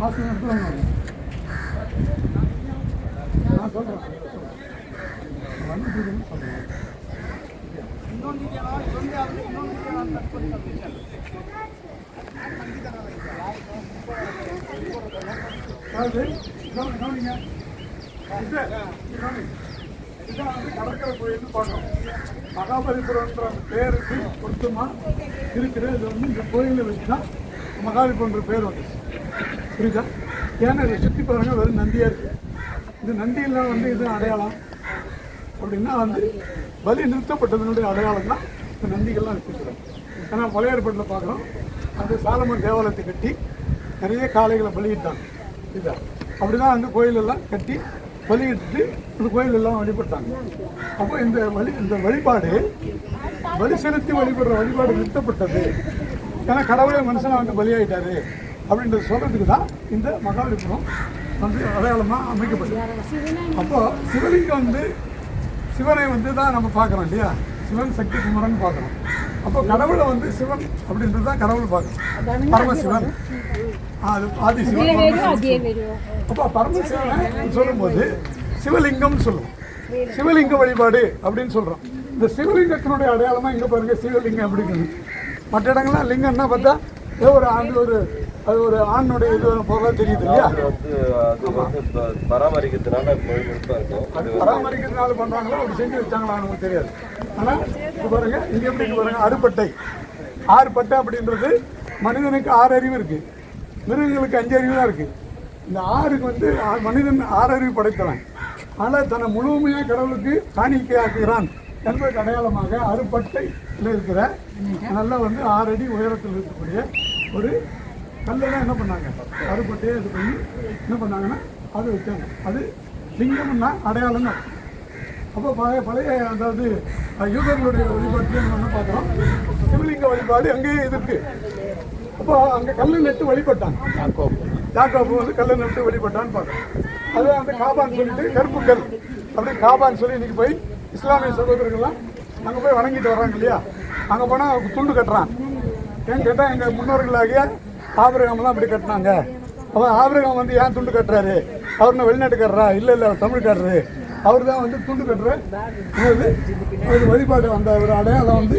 மாசம் எடுத்துவாங்க நான் சொல்கிறேன் வந்துட்டு சொல்கிறேன் அதாவது கவனி- கவனிங்க. இது, இது இதுதான் வந்து கடற்கரை கோயில்னு பார்க்கணும் மகாபலிபுரம்ன்ற அந்த பேருக்கு பொருத்தமாக இருக்கிற இது வந்து இந்த கோயிலை வச்சு தான் மகாபலிபுரம்ன்ற பேர் வந்துச்சு புரியுதா? ஏன்னா இதை சுற்றி பாருங்கள் வெறும் நந்தியாக இருக்குது இந்த நந்தியில் வந்து இது அடையாளம். அப்படின்னா வந்து பலி நிறுத்தப்பட்டதனுடைய அடையாளம் தான் இந்த நந்திகள்லாம் வச்சுருக்கிறோம் ஏன்னா பழையாறுபட்டில் பார்க்குறோம். அந்த சாலமன் தேவாலயத்தை கட்டி நிறைய காளைகளை பலியிட்டாங்க. இதா அப்படிதான் அந்த கோயிலெல்லாம் கட்டி பலியிட்டு இந்த கோயிலெல்லாம் வழிபட்டாங்க. அப்போ இந்த வழி இந்த வழிபாடு வலி செலுத்தி வழிபடுற வழிபாடு நிறுத்தப்பட்டது. ஏன்னா கடவுளே மனுஷனாக வந்து பலியாயிட்டாரு. அப்படின்றத சொல்றதுக்கு தான் இந்த மகாபலிபுரம் வந்து அடையாளமாக அமைக்கப்பட்டது. அப்போ சிவலிங்கம் வந்து சிவனை வந்து தான் நம்ம பார்க்குறோம் இல்லையா? சிவன் சக்தி குமரன் பார்க்குறோம். அப்போ கடவுளை வந்து சிவன் அப்படின்றது தான் கடவுள் பார்க்குறோம். பரமசிவன். அது ஆதி சிவன். அப்போ பரமசிவன் சொல்லும்போது சிவலிங்கம்னு சொல்லுவோம் சிவலிங்க வழிபாடு அப்படின்னு சொல்கிறோம் இந்த சிவலிங்கத்தினுடைய அடையாளமாக இங்கே பாருங்க சிவலிங்கம் எப்படி இருக்குது மற்ற இடங்கள்லாம் லிங்கம்னா பார்த்தா ஏதோ ஒரு ஆண்டு ஒரு அது ஒரு ஆணுடைய இது போல தெரியுது இல்லையா? அது வந்து அது வந்து பராமரிக்கிறதுனால அது பராமரிக்கிறதுனால பண்றாங்களோ அப்படி செஞ்சு வச்சாங்களான்னு நமக்கு தெரியாது. ஆனா இது பாருங்க இங்க எப்படி பாருங்க அறுபட்டை ஆறு பட்டை அப்படின்றது மனிதனுக்கு ஆறு அறிவு இருக்கு. மிருகங்களுக்கு அஞ்சு அறிவு தான் இருக்கு. இந்த ஆறுக்கு வந்து மனிதன் ஆறு அறிவு படைத்தவன். ஆனால் தன்னை முழுமையாக கடவுளுக்கு காணிக்கையாக்குகிறான் என்பதற்கு அடையாளமாக அறுபட்டையில் இருக்கிற நல்லா வந்து ஆறு அடி உயரத்தில் இருக்கக்கூடிய ஒரு கல்லெல்லாம் என்ன பண்ணாங்க? அறுபட்டையே இது பண்ணி என்ன பண்ணாங்கன்னா அது வச்சாங்க அது லிங்கம்னா அடையாளம் அர்த்தம். அப்போ பழைய பழைய அதாவது யூதர்களுடைய வழிபாட்டில் நம்ம என்ன பார்க்குறோம்? சிவலிங்க வழிபாடு அங்கேயே இது இருக்கு. அப்போ அங்கே கல்லு நட்டு வழிபட்டாங்க. யாக்கோபு. வந்து கல்லு நட்டு வழிபட்டான்னு பார்க்குறோம். அது அந்த காபான்னு சொல்லிட்டு கருப்பு கல் அப்படியே காபான்னு சொல்லி இன்னைக்கு போய் இஸ்லாமிய சகோதரர்கள்லாம் அங்கே போய் வணங்கிட்டு வர்றாங்க இல்லையா? அங்கே போனால் துண்டு கட்டுறான். ஏன் கேட்டால் எங்கள் முன்னோர்களாகிய ஆபிரகாம்லாம் அப்படி கட்டினாங்க? அவன் ஆபிரகாம் வந்து ஏன் துண்டு கட்டுறாரு? அவர் என்ன வெளிநாட்டுக்காரரா? இல்லை இல்லை அவர் தமிழ்காரரு. அவர் தான் வந்து துண்டு கட்டுற ஒரு வழிபாடு அந்த ஒரு அடையாளம் வந்து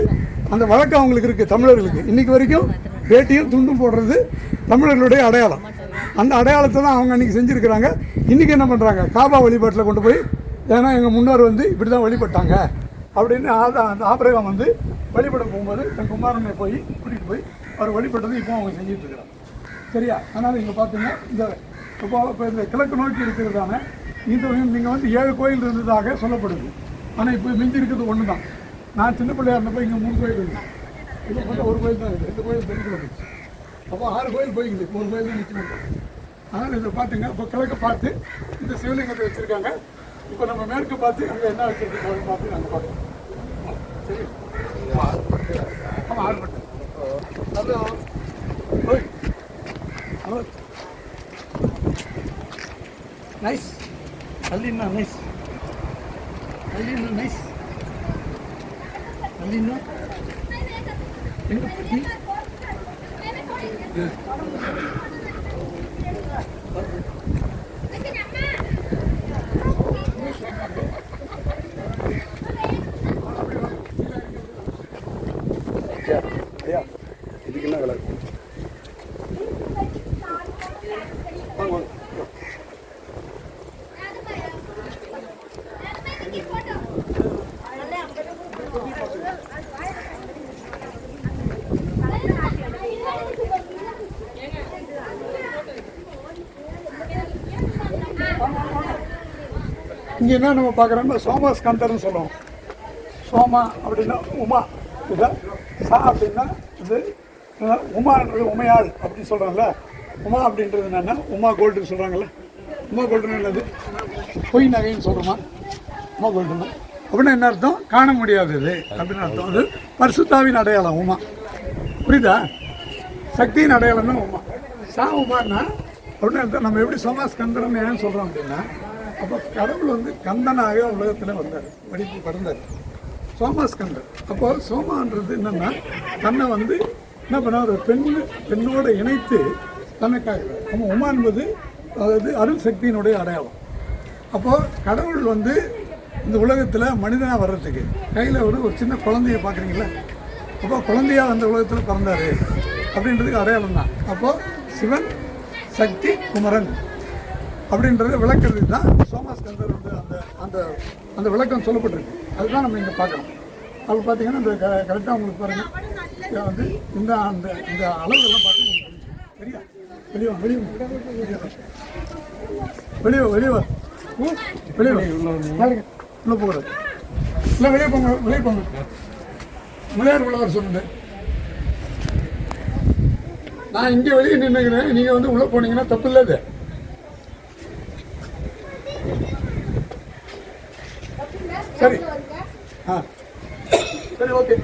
அந்த வழக்கம் அவங்களுக்கு இருக்குது தமிழர்களுக்கு. இன்றைக்கி வரைக்கும் வேட்டியும் துண்டும் போடுறது தமிழர்களுடைய அடையாளம். அந்த அடையாளத்தை தான் அவங்க அன்றைக்கி செஞ்சுருக்கிறாங்க. இன்றைக்கி என்ன பண்ணுறாங்க காபா வழிபாட்டில் கொண்டு போய் ஏன்னா எங்கள் முன்னோர் வந்து இப்படி தான் வழிபட்டாங்க. அப்படின்னு ஆதா அந்த ஆபிரகம் வந்து வழிபட போகும்போது தன் குமாரனை போய் கூட்டிகிட்டு போய் அவர் வழிபட்டது இப்போ அவங்க செஞ்சுட்டு இருக்கிறாங்க சரியா? அதனால் இங்கே பார்த்தீங்கன்னா இந்த இப்போ இப்போ இந்த கிழக்கு நோக்கி இருக்கிறதான இந்த நீங்கள் வந்து ஏழு கோயில் இருந்ததாக சொல்லப்படுது. ஆனால் இப்போ மிஞ்சி இருக்கிறது ஒன்று தான் நான் சின்ன பிள்ளையா இருந்தப்போ இங்கே மூணு கோயில் இருந்தேன். இப்போ பார்த்தா ஒரு கோயில் தான் இருக்குது ரெண்டு கோயில் தெரிஞ்சு வந்துச்சு அப்போ ஆறு கோயில் போய்க்குது. ஒரு கோயில் தான் நிச்சயம் அதனால் இதை பார்த்துங்க இப்போ கிழக்கு பார்த்து இந்த சிவலிங்கத்தை வச்சுருக்காங்க. இப்போ நம்ம மேற்கு பார்த்து அங்கே என்ன வச்சுருக்கோம் பார்த்து நாங்கள் பார்க்கணும் சரி ஆமாம் ஆறுபட்டு Hello. Good. Good. ನೈಸ್ ಅಲ್ಲಿನ ನೈಸ್ ಅಲ್ಲಿನ ನೈಸ್ ಅಲ್ಲಿನ Yeah. இதுக்கு என்ன விலை? இங்கே என்ன நம்ம பார்க்குறோம்னா சோமா ஸ்கந்தர்னு சொல்லுவோம். சோமா அப்படின்னா உமா இதை சா அப்படின்னா இது உமான்றது உமையாள் அப்படின்னு சொல்கிறாங்கல்ல உமா அப்படின்றது என்னென்னா உமா கோல்டுன்னு சொல்கிறாங்கல்ல உமா கோல்டுன்னு என்னது? பொய் நகைன்னு சொல்கிறோமா உமா கோல்டுன்னா அப்படின்னா என்ன அர்த்தம்? காண முடியாதது. அப்படின்னு அர்த்தம். அது பரிசுத்தாவின் அடையாளம் உமா. புரியுதா? சக்தியின் அடையாளம் தான் உமா. சா உமான்னா அப்படின்னு அர்த்தம் நம்ம எப்படி சோமா ஸ்கந்தர்னு ஏன்னு சொல்கிறோம் அப்படின்னா அப்போ கடவுள் வந்து கந்தனாக உலகத்தில் வந்தார். படிப்பு பிறந்தார். சோமாஸ்கந்தர். அப்போது சோமான்றது என்னன்னா தன்னை வந்து என்ன பண்ண ஒரு பெண் பெண்ணோட இணைத்து தன்னைக்காக நம்ம உமா என்பது அதாவது அருள் சக்தியினுடைய அடையாளம். அப்போது கடவுள் வந்து இந்த உலகத்தில் மனிதனாக வர்றதுக்கு கையில் ஒரு ஒரு சின்ன குழந்தைய பார்க்குறீங்களா? அப்போ குழந்தையா அந்த உலகத்தில் பிறந்தாரு அப்படின்றதுக்கு அடையாளம் தான். அப்போது சிவன் சக்தி குமரன் அப்படின்றத விளக்கிறது தான் சோமாஸ்கந்தர் வந்து அந்த அந்த அந்த விளக்கம் சொல்லப்பட்டிருக்கு. அதுதான் நம்ம இங்கே பார்க்குறோம். அப்போ பார்த்தீங்கன்னா இந்த கரெக்டாக உங்களுக்கு பாருங்கள் இதை வந்து இந்த அந்த இந்த அளவுலாம் பார்த்து சரியா? வெளியே வா, வெளியே வா. வெளியே வெளியே வெளியே ம், வெளியே உள்ளே போகிறது இல்லை வெளியே போங்க வெளியே போங்க. விளையாடு உள்ளவர் சொல்லுங்க. நான் இங்கே வெளியே நின்றுக்கிறேன் நீங்கள் வந்து உள்ளே போனீங்கன்னா தப்பு இல்லை அது. சரி. ஆ. சரி ஓகே.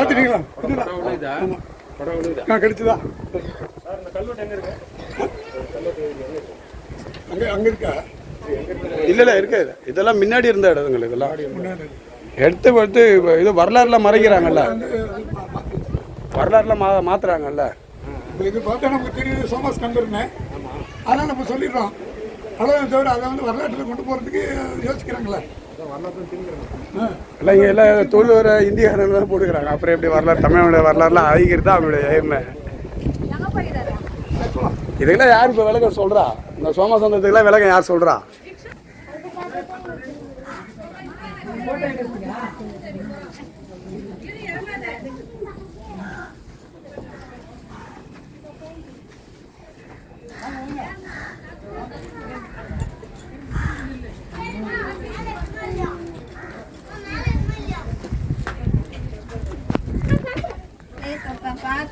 பார்த்துட்டீங்களா. ஆ கிடைச்சதா? அங்கே அங்கே இருக்கா? இல்ல இல்ல இருக்காது இதெல்லாம் முன்னாடி இருந்த இடங்கள் இதெல்லாம். முன்னாடி எடுத்து எடுத்து இப்ப இது வரலாறுல மறைக்கிறாங்கல்ல? வந்து மா- மா- வரலாறுல மா மாத்துறாங்கல்ல? இப்போ இது பார்த்தா நமக்கு தெரியுது சோமாஸ் கந்தர்னு அதனால் நம்ம சொல்லிடுறோம். அவ்வளோ தவிர அதை வந்து வரலாற்றில் கொண்டு போகிறதுக்கு யோசிக்கிறாங்களே. ஆ எல்லாம் இங்க எல்லாம் தொழில் இந்தியாவில் தான் போட்டுக்கிறாங்க. அப்புறம் எப்படி வரலாறு தமிழோட வரலாறுலாம் அழிக்கிறது தான் அவங்களுடைய எய்மை. இதுக்கெல்லாம் யார் இப்போ விளக்கம் சொல்றா? இந்த சோமசந்தத்துக்கெல்லாம் விளக்கம் யார் சொல்றா?